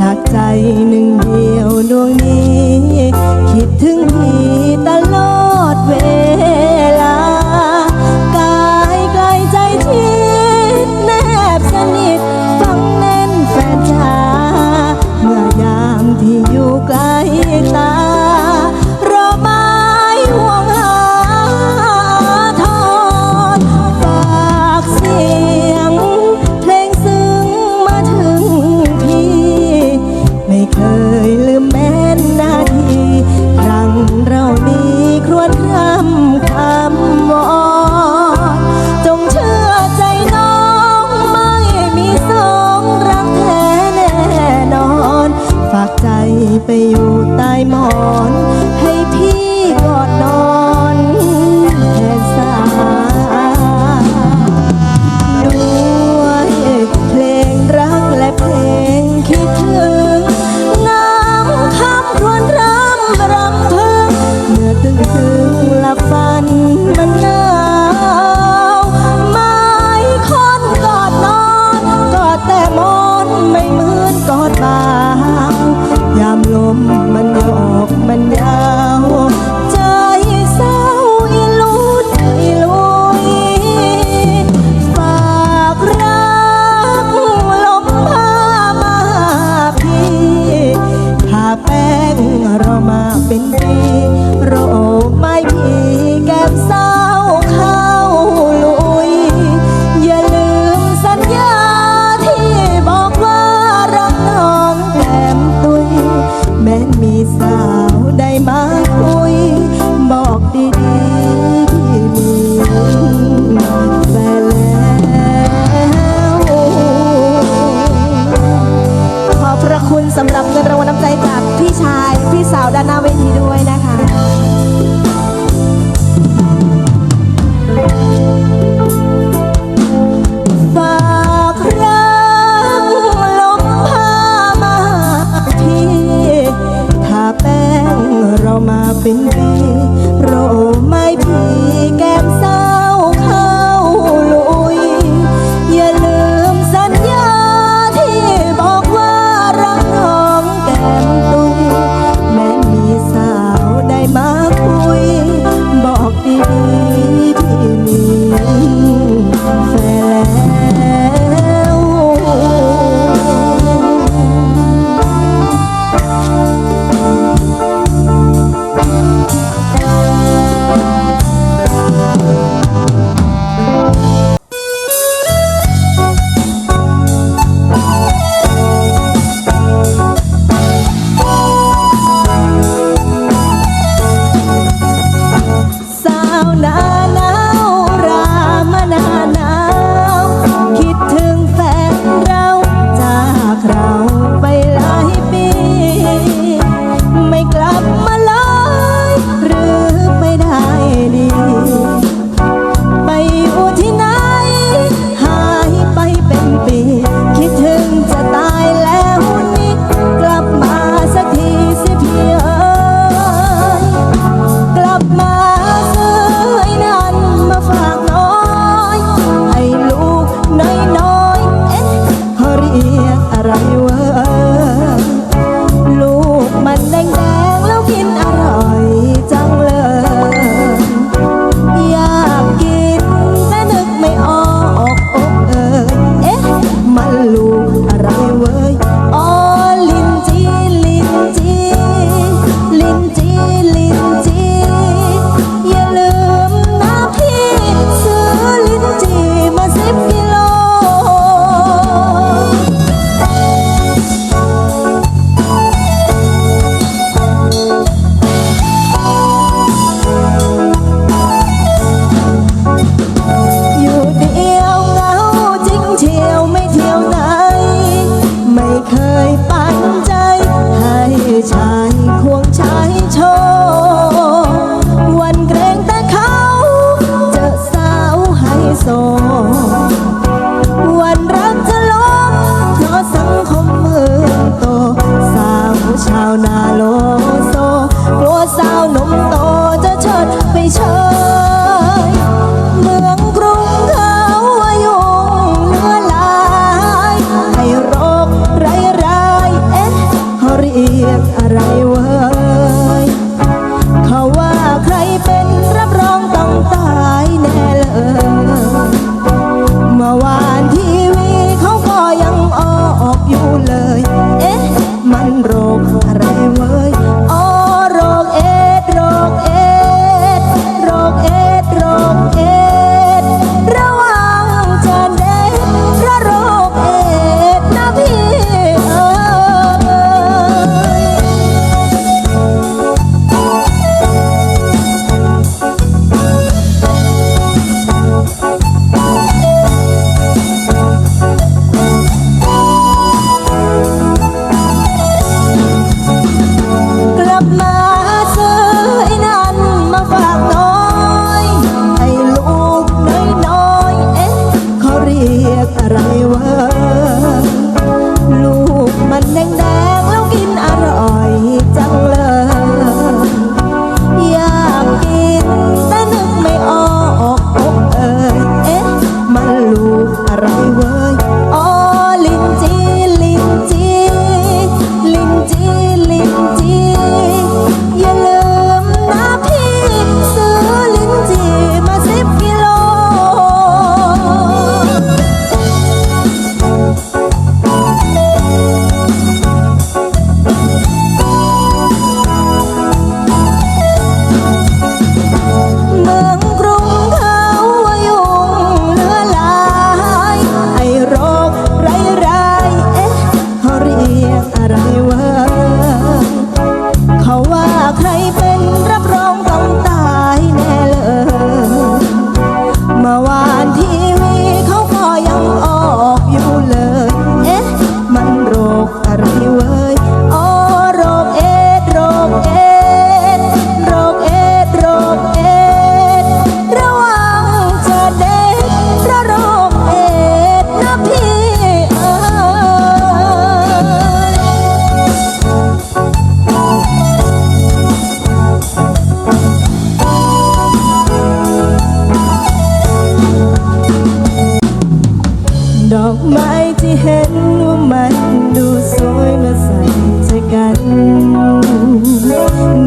จากใจหนึ่งเดียวดวงนี้ คิดถึงพี่ตลอด sao đã าวนาโลโซหัวสาวนมโตจะเชิดไปเชยเมือง யாரோ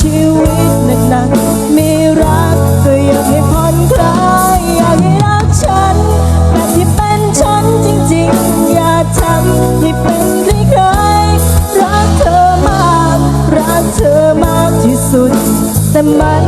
ชีวิตหนักหนๆมีรักก็อยากให้ผ่อนคลายอยากให้รักฉันแบบที่เป็นฉันจริงๆ อย่าทำให้เป็นใครๆรักเธอมาก รักเธอมากที่สุด แต่มัน